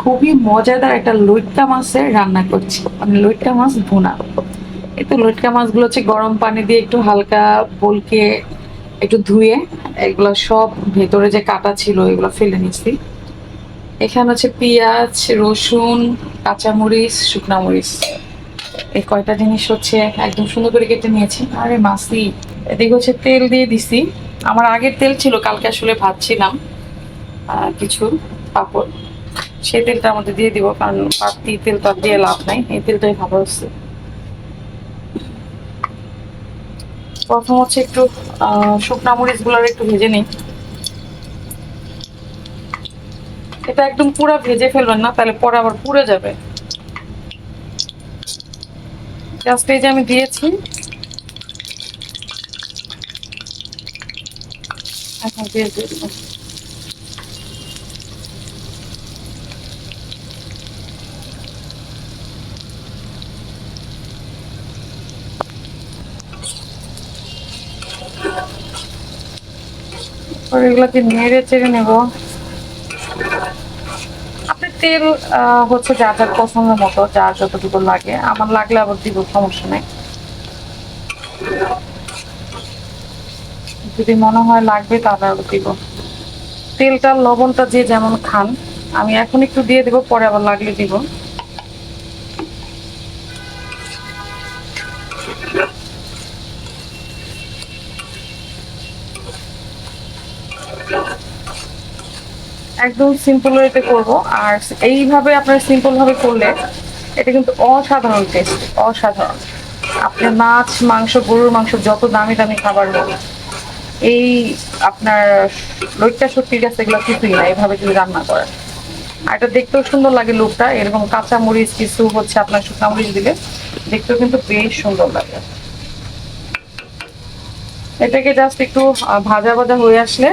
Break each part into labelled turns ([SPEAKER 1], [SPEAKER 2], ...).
[SPEAKER 1] খুবই মজাদার একটা লইট্টা মাছের রান্না করছি। মানে লইট্টা মাছ ভুনা। এই তো লইট্টা মাছগুলো হচ্ছে গরম পানি দিয়ে একটু হালকা বলকে একটু ধুয়ে এগুলো সব ভেতরে যে কাটা ছিল এগুলো ফেলে নিচ্ছি এখানে হচ্ছে পেঁয়াজ, রসুন, কাঁচামরিচ, শুকনা মরিচ। এই কয়টা জিনিস হচ্ছে একদম সুন্দর করে কেটে নিয়েছি। আরে মাসি, এদিকে হচ্ছে তেল দিয়ে দিছি। আমার আগের তেল ছিল, কালকে আসলে ভাজছিলাম কিছু পাপড়। সেই তেলটা আমাদের দিয়ে দিব, কারণ বাড়তি তেল তো দিয়ে লাভ নাই। এই তেলটাই ভালো হচ্ছে। প্রথম হচ্ছে একটু শুকনা মরিচগুলার একটু ভেজে নিই। এটা একদম পুরো ভেজে ফেলবেন না, তাহলে পরে আবার পুড়ে যাবে। আমি দিয়েছি। এখন দিয়ে দিয়ে এবার এগুলোকে নেড়ে চেড়ে নেব। আপনি তেল হচ্ছে যা যার পছন্দ মতো যার যতটুকু লাগে। আমার লাগলে আবার দিব, সমস্যা নেই। যদি মনে হয় লাগবে তাহলে আবার দিব। তেলটা, লবণটা যে যেমন খান, আমি এখন একটু দিয়ে দেবো, পরে আবার লাগলে দিব। একদম সিম্পল ওয়েতে করব। আর এইভাবে আপনার সিম্পল ভাবে করলে এটা কিন্তু অসাধারণ টেস্ট অসাধারণ। আপনি মাছ, মাংস, গরুর মাংস, যত দামি দামি খাবার হোক, এই আপনার লইট্টা সত্যি গাছ এগুলো কিছুই না, এভাবে যদি রান্না করেন। আর এটা দেখতেও সুন্দর লাগে লুকটা, এরকম কাঁচা মরিচ কিছু হচ্ছে আপনার শুকনা মরিচ দিলে, দেখতেও কিন্তু বেশ সুন্দর লাগে। এটাকে জাস্ট একটু ভাজা ভাজা হয়ে আসলে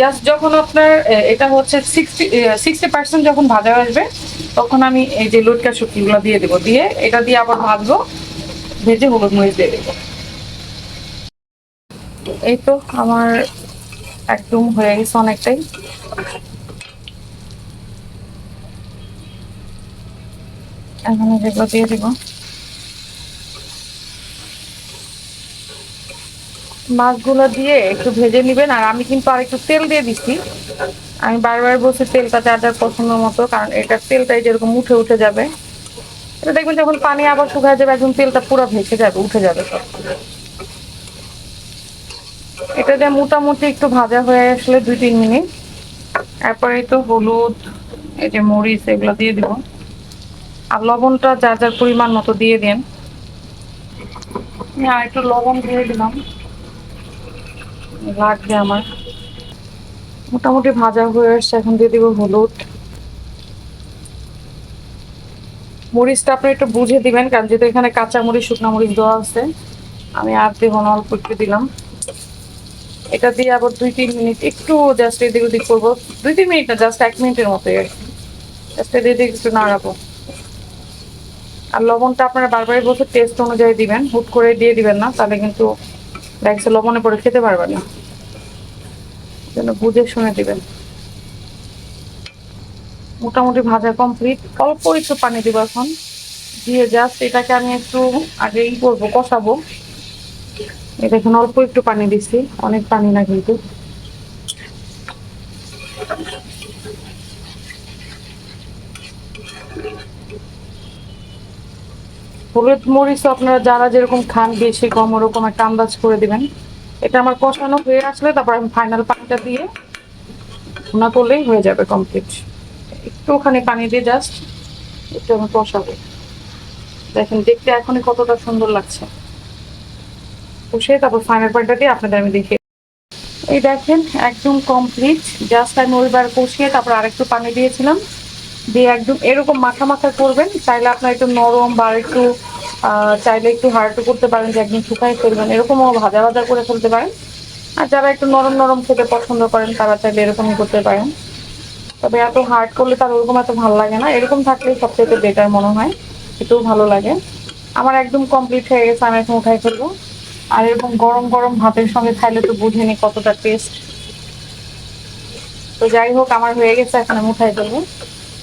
[SPEAKER 1] জাস্ট যখন আপনার এটা হচ্ছে সিক্সটি সিক্সটি পার্সেন্ট যখন ভাজা আসবে, তখন আমি এই যে লুটকা শুকিগুলো দিয়ে দেবো। দিয়ে এটা দিয়ে আবার ভাজবো, ভেজে হলুদ মরিচ দিয়ে দেবো। এই তো আমার একদম হয়ে গেছে অনেকটাই। এখন যেগুলো দিয়ে দিব। মাছগুলো দিয়ে একটু ভেজে নেবেন, আর আমি কিন্তু আর একটু তেল দিয়ে দিচ্ছি। আমি বারবার বলছি তেলটা যার যার পছন্দ মতো, কারণ এটা তেলটাই যেরকম উঠে উঠে যাবে। এটা দেখবেন যখন পানি আবার শুকায় যাবে, একদম তেলটা পুরো ভেসে যাবে, উঠে যাবে সব। এটা দিয়ে মোটামুটি একটু ভাজা হয়ে আসলে দুই তিন মিনিট। তারপরে তো হলুদ, এই যে মরিচ, এগুলো দিয়ে দিব। আর লবণটা যার যার পরিমাণ মতো দিয়ে দেন। আর একটু লবণ দিয়ে দিলাম। লাগবে আমার। মোটামুটি ভাজা হয়ে আসছে, এখন দিয়ে দিব হলুদ। মরিচটা আপনি একটু বুঝে দিবেন, কারণ যেহেতু এখানে কাঁচা মরিচ, শুকনো মরিচ দেওয়া আছে, আমি আর দেবো না, অল্প একটু দিলাম। এটা দিয়ে আবার দুই তিন মিনিট একটু জাস্ট এদিক ওদিক করব। দুই তিন মিনিট না জাস্ট এক মিনিটের মতো আর কি। জাস্ট এদিক একটু নাড়াবো। আর লবণটা আপনারা বারবারই বলছে টেস্ট অনুযায়ী দিবেন। হুট করে দিয়ে দিবেন না, তাহলে কিন্তু দেখছে লবণে পরে খেতে পারবেন না। যেন বুঝে শুনে দিবেন। মোটামুটি ভাজা কমপ্লিট অল্প একটু পানি দিব এখন। দিয়ে জাস্ট এটাকে আমি একটু আগে ই করব কষাবো। এটা এখন অল্প একটু পানি দিচ্ছি। অনেক পানি না কিন্তু। হলুদ মরিচ আপনারা যারা যেরকম খান, বেশি, কম, ওরকম একটা আন্দাজ করে দিবেন। এটা আমার কষানো হয়ে আসলে তারপর আমি ফাইনাল পানিটা দিয়ে ভুনা করলেই হয়ে যাবে কমপ্লিট একটুখানি পানি দিয়ে জাস্ট একটু আমি কষাবো। দেখেন, দেখতে এখনই কতটা সুন্দর লাগছে। কষে তারপর ফাইনাল পানিটা দিয়ে আপনাদের আমি দেখে এই দেখেন, একদম কমপ্লিট জাস্ট আমি ওইবার কষিয়ে তারপর আরেকটু পানি দিয়েছিলাম। দিয়ে একদম এরকম মাখা মাখা করবেন, চাইলে আপনার একটু নরম বা একটু চাইলে একটু হার্ডও করতে পারেন যে একদম শুকাই ফেলবেন এরকমও ভাজা ভাজা করে ফেলতে পারেন। আর যারা একটু নরম নরম খেতে পছন্দ করেন, তারা চাইলে এরকমই করতে পারেন। তবে এত হার্ড করলে তার ওরকম এত ভালো লাগে না, এরকম থাকলেই সবচেয়ে বেটার মনে হয় এটাও ভালো লাগে। আমার একদম কমপ্লিট হয়ে গেছে, আমি এখন উঠাই ফেলব। আর এরকম গরম গরম ভাতের সঙ্গে খাইলে তো বুঝিনি কতটা টেস্ট তো যাই হোক, আমার হয়ে গেছে, এখন আমি উঠাই ফেলব।